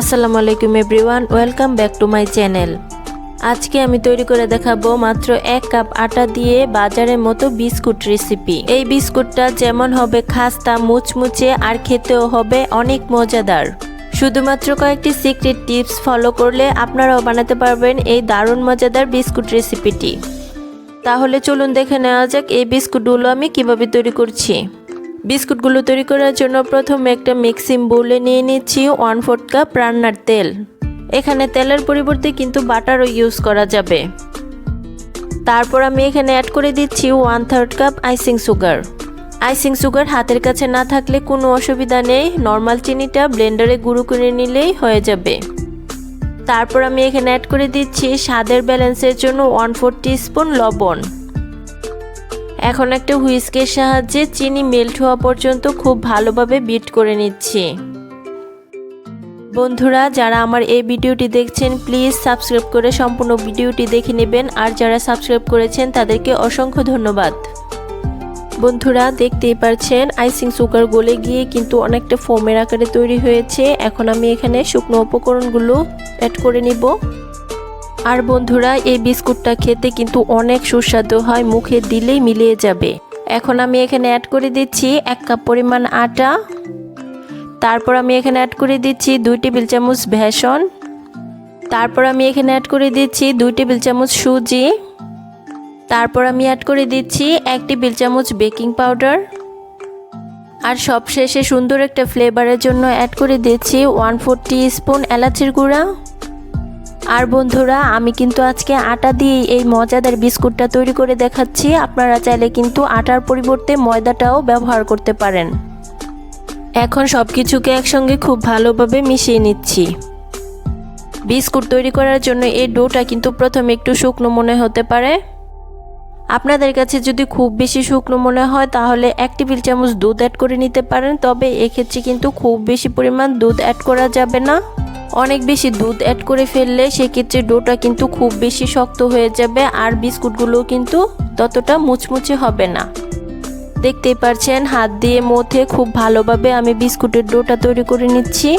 আসসালামু আলাইকুম everyone, welcome back to my channel. আজকে আমি তৈরি করে দেখাবো মাত্র এক কাপ আটা দিয়ে বাজারের মতো বিস্কুট রেসিপি। এই বিস্কুটটা যেমন হবে খাস্তা, মুচমুচে, আর খেতেও হবে অনেক মজাদার। শুধুমাত্র কয়েকটি সিক্রেট টিপস ফলো করলে আপনারাও বানাতে পারবেন এই দারুণ মজাদার বিস্কুট রেসিপিটি। তাহলে চলুন দেখে নেওয়া যাক এই বিস্কুটগুলো আমি কীভাবে তৈরি করছি। বিস্কুটগুলো তৈরি করার জন্য প্রথমে একটা মিক্সিং বোলে নিয়ে নিচ্ছি ওয়ান ফোর্থ কাপ রান্নার তেল। এখানে তেলের পরিবর্তে কিন্তু বাটারও ইউজ করা যাবে। তারপর আমি এখানে অ্যাড করে দিচ্ছি one third cup icing sugar. Icing sugar হাতের কাছে না থাকলে কোনো অসুবিধা নেই, নর্মাল চিনিটা ব্লেন্ডারে গুঁড়ো করে নিলেই হয়ে যাবে। তারপর আমি এখানে অ্যাড করে দিচ্ছি স্বাদের ব্যালেন্সের জন্য ওয়ান ফোর স্পুন লবণ। এখন একটা হুইস্কের সাহায্যে চিনি মেল্ট হওয়া পর্যন্ত খুব ভালোভাবে বিট করে নিচ্ছি। বন্ধুরা, যারা আমার এই ভিডিওটি দেখছেন, প্লিজ সাবস্ক্রাইব করে সম্পূর্ণ ভিডিওটি দেখে নেবেন আর যারা সাবস্ক্রাইব করেছেন, তাদেরকে অসংখ্য ধন্যবাদ। বন্ধুরা, দেখতেই পারছেন, আইসিং সুগার গলে গিয়ে কিন্তু অনেকটা ফোমের আকারে তৈরি হয়েছে। এখন আমি এখানে শুকনো উপকরণগুলো অ্যাড করে নিব। আর বন্ধুরা, এই বিস্কুটটা খেতে কিন্তু অনেক সুস্বাদু হয়, মুখে দিলেই মিলিয়ে যাবে। এখন আমি এখানে অ্যাড করে দিচ্ছি এক কাপ পরিমাণ আটা। তারপর আমি এখানে অ্যাড করে দিচ্ছি দুই টেবিল চামচ ভেসন তারপর আমি এখানে অ্যাড করে দিচ্ছি দুই টেবিল চামচ সুজি। তারপর আমি অ্যাড করে দিচ্ছি এক টেবিল চামচ বেকিং পাউডার। আর সবশেষে সুন্দর একটা ফ্লেভারের জন্য অ্যাড করে দিচ্ছি ওয়ান ফোর স্পুন এলাচির গুঁড়া। আর বন্ধুরা, আমি কিন্তু আজকে আটা দিয়ে এই মজাদার বিস্কুটটা তৈরি করে দেখাচ্ছি। আপনারা চাইলে কিন্তু আটার পরিবর্তে ময়দাটাও ব্যবহার করতে পারেন। এখন সব কিছুকে একসঙ্গে খুব ভালোভাবে মিশিয়ে নিচ্ছি। বিস্কুট তৈরি করার জন্য এই ডোটা কিন্তু প্রথমে একটু শুকনো মনে হতে পারে। আপনাদের কাছে যদি খুব বেশি শুকনো মনে হয়, তাহলে এক টেবিল চামচ দুধ অ্যাড করে নিতে পারেন। তবে এক্ষেত্রে কিন্তু খুব বেশি পরিমাণ দুধ অ্যাড করা যাবে না। অনেক বেশি দুধ অ্যাড করে ফেললে সেক্ষেত্রে ডোটা কিন্তু খুব বেশি শক্ত হয়ে যাবে আর বিস্কুটগুলো কিন্তু ততটা মুচমুচে হবে না। দেখতেই পারছেন, হাত দিয়ে মথে খুব ভালোভাবে আমি বিস্কুটের ডোটা তৈরি করে নিচ্ছি।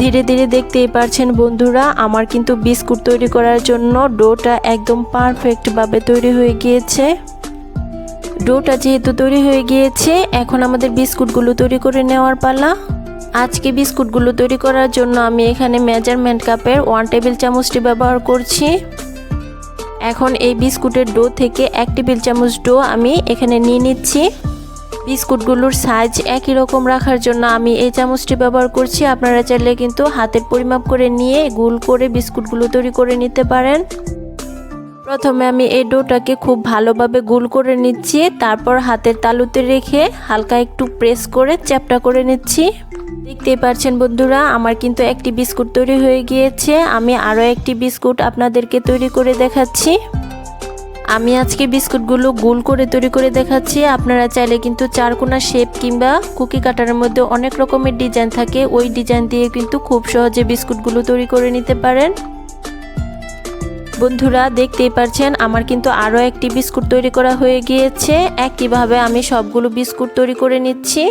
ধীরে ধীরে দেখতেই পারছেন বন্ধুরা, আমার কিন্তু বিস্কুট তৈরি করার জন্য ডোটা একদম পারফেক্টভাবে তৈরি হয়ে গিয়েছে। ডোটা যেহেতু তৈরি হয়ে গিয়েছে, এখন আমাদের বিস্কুটগুলো তৈরি করে নেওয়ার পালা। আজকে বিস্কুটগুলো তৈরি করার জন্য আমি এখানে মেজারমেন্ট কাপের ওয়ান টেবিল চামচটি ব্যবহার করছি। এখন এই বিস্কুটের ডো থেকে এক টেবিল চামচ ডো আমি এখানে নিয়ে নিচ্ছি। বিস্কুটগুলোর সাইজ একই রকম রাখার জন্য আমি এই চামচটি ব্যবহার করছি। আপনারা চাইলে কিন্তু হাতের পরিমাপ করে নিয়ে গোল করে বিস্কুটগুলো তৈরি করে নিতে পারেন। প্রথমে আমি এই ডোটাকে খুব ভালোভাবে গোল করে নিচ্ছি, তারপর হাতের তালুতে রেখে হালকা একটু প্রেস করে চ্যাপটা করে নিচ্ছি। দেখতেই পারছেন বন্ধুরা, আমার কিন্তু একটি বিস্কুট তৈরি হয়ে গিয়েছে, আমি আরও একটি বিস্কুট আপনাদেরকে তৈরি করে দেখাচ্ছি। আমি আজকে বিস্কুটগুলো গোল করে তৈরি করে দেখাচ্ছি, আপনারা চাইলে কিন্তু চারকোনা শেপ কিংবা কুকি কাটারের মধ্যে অনেক রকমের ডিজাইন থাকে, ওই ডিজাইন দিয়ে কিন্তু খুব সহজে বিস্কুটগুলো তৈরি করে নিতে পারেন। বন্ধুরা, দেখতেই পারছেন, আমার কিন্তু আরও একটি বিস্কুট তৈরি করা হয়ে গিয়েছে। একইভাবে আমি সবগুলো বিস্কুট তৈরি করে নিচ্ছি।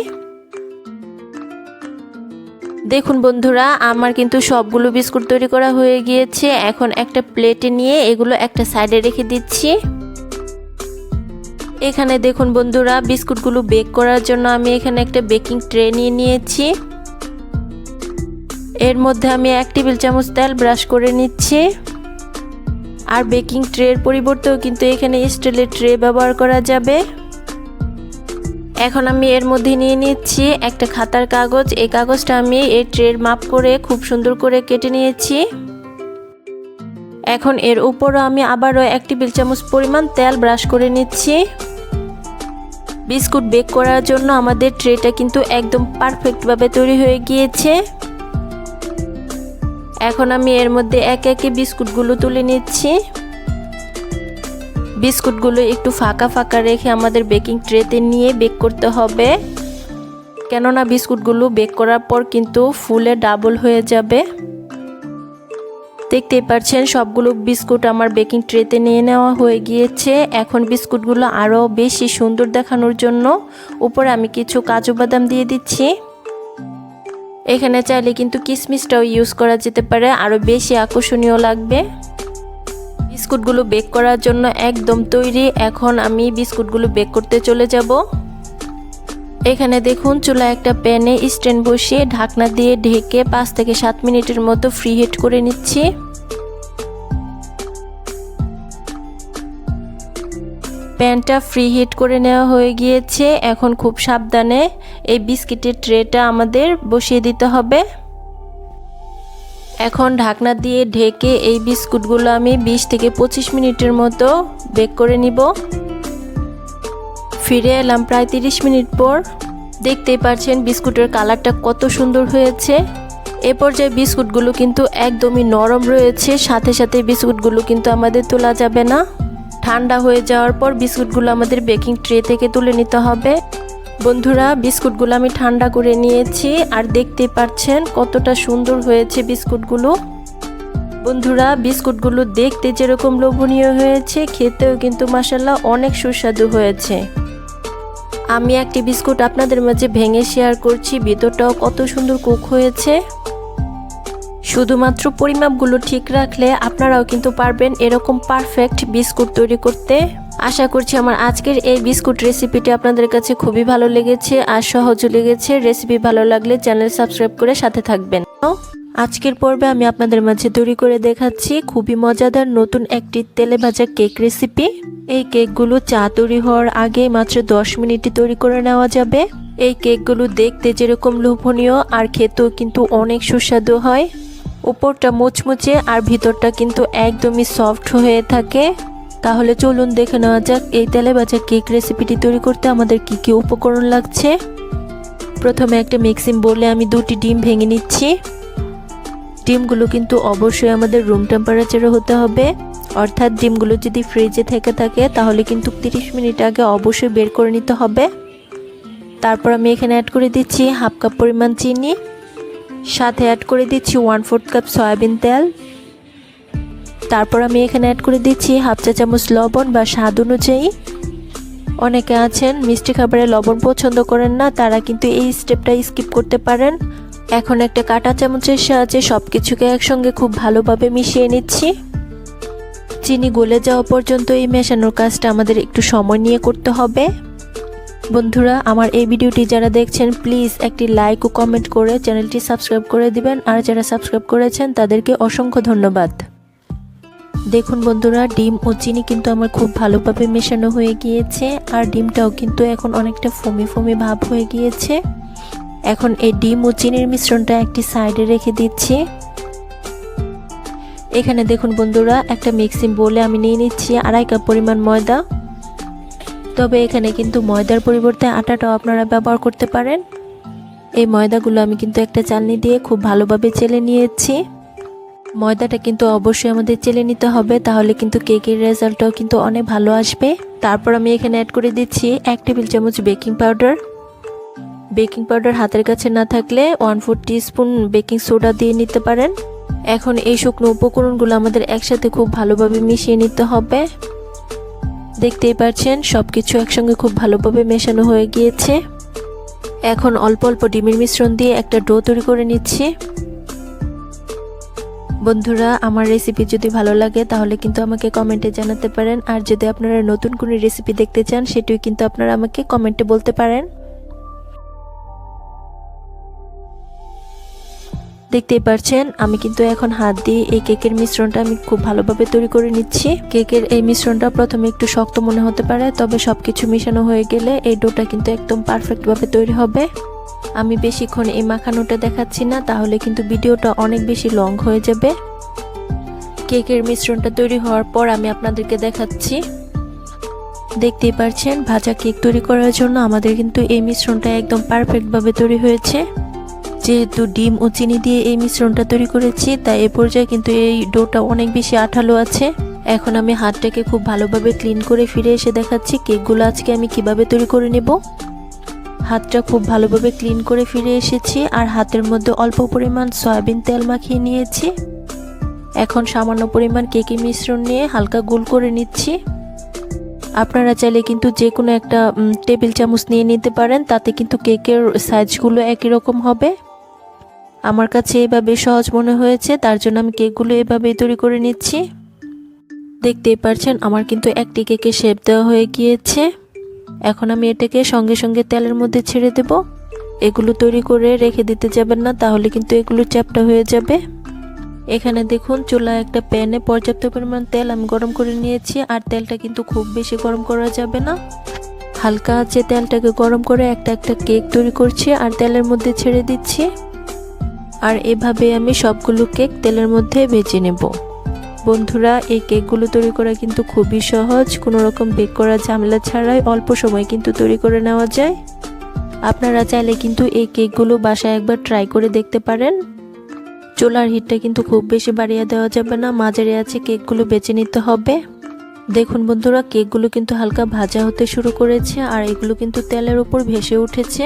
দেখুন বন্ধুরা, আমার কিন্তু সবগুলো বিস্কুট তৈরি করা হয়ে গিয়েছে। এখন একটা প্লেটে নিয়ে এগুলো একটা সাইডে রেখে দিচ্ছি। এখানে দেখুন বন্ধুরা, বিস্কুটগুলো বেক করার জন্য আমি এখানে একটা বেকিং ট্রে নিয়ে নিয়েছি। এর মধ্যে আমি এক টেবিল চামচ তেল ব্রাশ করে নিচ্ছি। আর বেকিং ট্রের পরিবর্তেও কিন্তু এখানে স্টিলের ট্রে ব্যবহার করা যাবে। এখন আমি এর মধ্যে নিয়ে নিচ্ছি একটা খাতার কাগজ। এই কাগজটা আমি এই ট্রের মাপ করে খুব সুন্দর করে কেটে নিয়েছি। এখন এর উপরও আমি আবারও এক টেবিল চামচ পরিমাণ তেল ব্রাশ করে নিচ্ছি। বিস্কুট বেক করার জন্য আমাদের ট্রেটা কিন্তু একদম পারফেক্টভাবে তৈরি হয়ে গিয়েছে। এখন আমি এর মধ্যে এক একে বিস্কুটগুলো তুলে নিচ্ছি। বিস্কুটগুলো একটু ফাঁকা ফাঁকা রেখে আমাদের বেকিং ট্রেতে নিয়ে বেক করতে হবে। কেননা বিস্কুটগুলো বেক করার পর কিন্তু ফুলে ডাবল হয়ে যাবে। দেখতেই পাচ্ছেন, সবগুলো বিস্কুট আমার বেকিং ট্রেতে নিয়ে নেওয়া হয়ে গিয়েছে। এখন বিস্কুটগুলো আরও বেশি সুন্দর দেখানোর জন্য উপরে আমি কিছু কাজু বাদাম দিয়ে দিচ্ছি। এখানে চাইলে কিন্তু কিসমিসটাও ইউজ করা যেতে পারে আরও বেশি আকর্ষণীয় লাগবে। বিস্কুটগুলো বেক করার জন্য একদম তৈরি। এখন আমি বিস্কুটগুলো বেক করতে চলে যাব। এখানে দেখুন চুলা একটা প্যানে স্ট্যান্ড বসিয়ে ঢাকনা দিয়ে ঢেকে পাঁচ থেকে সাত মিনিটের মতো ফ্রি হিট করে নিচ্ছি। প্যানটা ফ্রি হিট করে নেওয়া হয়ে গিয়েছে। এখন খুব সাবধানে এই বিস্কিটের ট্রেটা আমাদের বসিয়ে দিতে হবে। এখন ঢাকনা দিয়ে ঢেকে এই বিস্কুটগুলো আমি 20 থেকে পঁচিশ মিনিটের মতো বেক করে নিব। ফিরে এলাম প্রায় 30 মিনিট পর। দেখতেই পাচ্ছেন বিস্কুটের কালারটা কত সুন্দর হয়েছে। এ পর্যায়ে বিস্কুটগুলো কিন্তু একদমই নরম রয়েছে, সাথে সাথে বিস্কুটগুলো কিন্তু আমাদের তোলা যাবে না। ঠান্ডা হয়ে যাওয়ার পর বিস্কুটগুলো আমাদের বেকিং ট্রে থেকে তুলে নিতে হবে। বন্ধুরা, বিস্কুটগুলো আমি ঠান্ডা করে নিয়েছি আর দেখতেই পাচ্ছেন কতটা সুন্দর হয়েছে বিস্কুটগুলো। বন্ধুরা, বিস্কুটগুলো দেখতে যেরকম লোভনীয় হয়েছে, খেতেও কিন্তু মাসাল্লাহ অনেক সুস্বাদু হয়েছে। আমি একটি বিস্কুট আপনাদের মাঝে ভেঙে শেয়ার করছি, ভিতরটাও কত সুন্দর কুক হয়েছে। শুধুমাত্র পরিমাপগুলো ঠিক রাখলে আপনারাও কিন্তু পারবেন এরকম পারফেক্ট বিস্কুট তৈরি করতে। আশা করছি আমার আজকের এই বিস্কুট রেসিপিটি আপনাদের কাছে খুবই ভালো লেগেছে আর সহজও লেগেছে। রেসিপি ভালো লাগলে চ্যানেল সাবস্ক্রাইব করে সাথে থাকবেন। আজকের পর্বে আমি আপনাদের মাঝে তৈরি করে দেখাচ্ছি খুবই মজাদার নতুন একটি তেলে ভাজা কেক রেসিপি এই কেকগুলো চা তৈরি হওয়ার আগে মাত্র দশ মিনিটে তৈরি করে নেওয়া যাবে। এই কেকগুলো দেখতে যেরকম লোভনীয় আর খেতেও কিন্তু অনেক সুস্বাদু হয়। উপরটা মুচমুচে আর ভিতরটা কিন্তু একদমই সফট হয়ে থাকে। তাহলে চলুন দেখে নেওয়া যাক এই তেলে ভাজা কেক রেসিপিটি তৈরি করতে আমাদের কি কি উপকরণ লাগছে। প্রথমে একটা মিক্সিং বলে আমি দুটি ডিম ভেঙে নিচ্ছি। ডিমগুলো কিন্তু অবশ্যই আমাদের রুম টেম্পারেচারে হতে হবে। অর্থাৎ ডিমগুলো যদি ফ্রিজে থেকে থাকে, তাহলে কিন্তু 30 মিনিট আগে অবশ্যই বের করে নিতে হবে। তারপর আমি এখানে অ্যাড করে দিচ্ছি হাফ কাপ পরিমাণ চিনি। সাথে অ্যাড করে দিচ্ছি ওয়ান ফোর্থ কাপ সয়াবিন তেল। তারপর আমি এখানে অ্যাড করে দিচ্ছি হাফ চা চামচ লবণ বা স্বাদ অনুযায়ী। অনেকে আছেন মিষ্টি খাবারে লবণ পছন্দ করেন না, তারা কিন্তু এই স্টেপটা স্কিপ করতে পারেন। এখন একটা কাটা চামচের সাহায্যে সব কিছুকে একসঙ্গে খুব ভালোভাবে মিশিয়ে নিচ্ছি। চিনি গলে যাওয়া পর্যন্ত এই মেশানোর কাজটা আমাদের একটু সময় নিয়ে করতে হবে। বন্ধুরা, আমার এই ভিডিওটি যারা দেখছেন প্লিজ একটি লাইক ও কমেন্ট করে চ্যানেলটি সাবস্ক্রাইব করে দিবেন। আর যারা সাবস্ক্রাইব করেছেন, তাদেরকে অসংখ্য ধন্যবাদ। দেখুন বন্ধুরা, ডিম ও চিনি কিন্তু আমার খুব ভালোভাবে মেশানো হয়ে গিয়েছে, আর ডিমটাও কিন্তু এখন অনেকটা ফমি ফমি ভাব হয়ে গিয়েছে। এখন এই ডিম ও চিনির মিশ্রণটা একটি সাইডে রেখে দিচ্ছি। এখানে দেখুন বন্ধুরা, একটা মিক্সিং বলে আমি নিয়ে নিচ্ছি আড়াই কাপ পরিমাণ ময়দা। তবে এখানে কিন্তু ময়দার পরিবর্তে আটাটাও আপনারা ব্যবহার করতে পারেন। এই ময়দাগুলো আমি কিন্তু একটা চালনি দিয়ে খুব ভালোভাবে চেলে নিয়েছি। ময়দাটা কিন্তু অবশ্যই আমাদের চেলে নিতে হবে, তাহলে কিন্তু কেকের রেজাল্টটাও কিন্তু অনেক ভালো আসবে। তারপর আমি এখানে অ্যাড করে দিচ্ছি এক টেবিল চামচ বেকিং পাউডার বেকিং পাউডার হাতের কাছে না থাকলে one four spoon baking soda দিয়ে নিতে পারেন। এখন এই শুকনো উপকরণগুলো আমাদের একসাথে খুব ভালোভাবে মিশিয়ে নিতে হবে। দেখতেই পাচ্ছেন সব কিছু একসঙ্গে খুব ভালোভাবে মেশানো হয়ে গিয়েছে। এখন অল্প অল্প ডিমের মিশ্রণ দিয়ে একটা ডো তৈরি করে নিচ্ছি। বন্ধুরা, আমার রেসিপি যদি ভালো লাগে, তাহলে কিন্তু আমাকে কমেন্টে জানাতে পারেন। আর যদি আপনারা নতুন কোনো রেসিপি দেখতে চান, সেটিও কিন্তু আপনারা আমাকে কমেন্টে বলতে পারেন। দেখতেই পাচ্ছেন আমি কিন্তু এখন হাত দিয়ে এই কেকের মিশ্রণটা আমি খুব ভালোভাবে তৈরি করে নিচ্ছি। কেকের এই মিশ্রণটা প্রথমে একটু শক্ত মনে হতে পারে, তবে সবকিছু মিশানো হয়ে গেলে এই ডোটা কিন্তু একদম পারফেক্টভাবে তৈরি হবে। আমি বেশিক্ষণ এই মাখানোটা দেখাচ্ছি না, তাহলে কিন্তু ভিডিওটা অনেক বেশি লং হয়ে যাবে। কেকের মিশ্রণটা তৈরি হওয়ার পর আমি আপনাদেরকে দেখাচ্ছি। দেখতেই পাচ্ছেন ভাজা কেক তৈরি করার জন্য আমাদের কিন্তু এই মিশ্রণটা একদম পারফেক্টভাবে তৈরি হয়েছে। যেহেতু ডিম ও চিনি দিয়ে এই মিশ্রণটা তৈরি করেছি, তাই এ পর্যায়ে কিন্তু এই ডোটা অনেক বেশি আঠালো আছে। এখন আমি হাতটাকে খুব ভালোভাবে ক্লিন করে ফিরে এসে দেখাচ্ছি কেকগুলো আজকে আমি কীভাবে তৈরি করে নেব। হাতটা খুব ভালোভাবে ক্লিন করে ফিরে এসেছি আর হাতের মধ্যে অল্প পরিমাণ সয়াবিন তেল মাখিয়ে নিয়েছি। এখন সামান্য পরিমাণ কেকের মিশ্রণ নিয়ে হালকা গোল করে নিচ্ছি। আপনারা চাইলে কিন্তু যে কোনো একটা টেবিল চামচ নিয়ে নিতে পারেন, তাতে কিন্তু কেকের সাইজগুলো একই রকম হবে। আমার কাছে এভাবে সহজ মনে হয়েছে, তার জন্য আমি কেকগুলো এভাবেই তৈরি করে নিচ্ছি। দেখতেই পারছেন, আমার কিন্তু একটি কেকে শেপ দেওয়া হয়ে গিয়েছে। এখন আমি এটাকে সঙ্গে সঙ্গে তেলের মধ্যে ছেড়ে দেব। এগুলো তৈরি করে রেখে দিতে যাবেন না, তাহলে কিন্তু এগুলো চ্যাপটা হয়ে যাবে। এখানে দেখুন চুলা একটা প্যানে পর্যাপ্ত পরিমাণ তেল আমি গরম করে নিয়েছি, আর তেলটা কিন্তু খুব বেশি গরম করা যাবে না। হালকা আছে তেলটাকে গরম করে একটা একটা কেক তৈরি করছি, আর তেলের মধ্যে ছেড়ে দিচ্ছি। আর এভাবে আমি সবগুলো কেক তেলের মধ্যে ভেজে নেব। বন্ধুরা, এই কেকগুলো তৈরি করা কিন্তু খুবই সহজ। কোনো রকম বেক করা ঝামেলা ছাড়াই অল্প সময় কিন্তু তৈরি করে নেওয়া যায়। আপনারা চাইলে কিন্তু এই কেকগুলো বাসায় একবার ট্রাই করে দেখতে পারেন। চুলার হিটটা কিন্তু খুব বেশি বাড়িয়ে দেওয়া যাবে না, মাঝারি আছে কেকগুলো বেছে নিতে হবে। দেখুন বন্ধুরা, কেকগুলো কিন্তু হালকা ভাজা হতে শুরু করেছে আর এগুলো কিন্তু তেলের উপর ভেসে উঠেছে।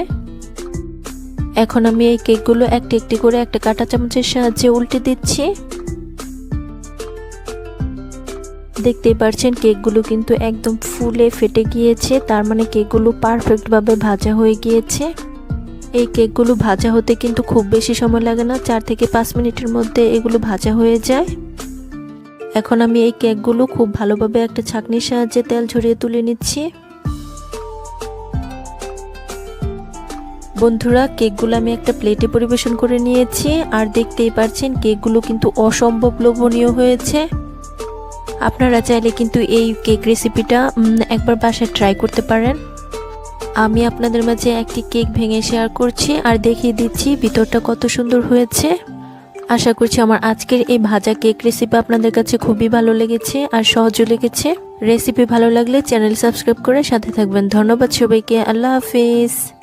এখন আমি এই কেকগুলো একটি একটি করে একটা কাঁটা চামচের সাহায্যে উল্টে দিচ্ছি। দেখতেই পারছেন কেকগুলো কিন্তু একদম ফুলে ফেটে গিয়েছে, তার মানে কেকগুলো পারফেক্টভাবে ভাজা হয়ে গিয়েছে। এই কেকগুলো ভাজা হতে কিন্তু খুব বেশি সময় লাগে না, চার থেকে পাঁচ মিনিটের মধ্যে এগুলো ভাজা হয়ে যায়। এখন আমি এই কেকগুলো খুব ভালোভাবে একটা ছাঁকনির সাহায্যে তেল ঝরিয়ে তুলে নিচ্ছি। বন্ধুরা, কেকগুলো আমি একটা প্লেটে পরিবেশন করে নিয়েছি, আর দেখতেই পারছেন কেকগুলো কিন্তু অসম্ভব লোভনীয় হয়েছে। আপনারা চাইলে কিন্তু এই কেক রেসিপিটা একবার বাসায় ট্রাই করতে পারেন। আমি আপনাদের মাঝে একটি কেক ভেঙে শেয়ার করছি আর দেখিয়ে দিচ্ছি ভিতরটা কত সুন্দর হয়েছে। আশা করছি আমার আজকের এই ভাজা কেক রেসিপি আপনাদের কাছে খুবই ভালো লেগেছে আর সহজও লেগেছে। রেসিপি ভালো লাগলে চ্যানেল সাবস্ক্রাইব করে সাথে থাকবেন। ধন্যবাদ সবাইকে। আল্লাহ হাফিজ।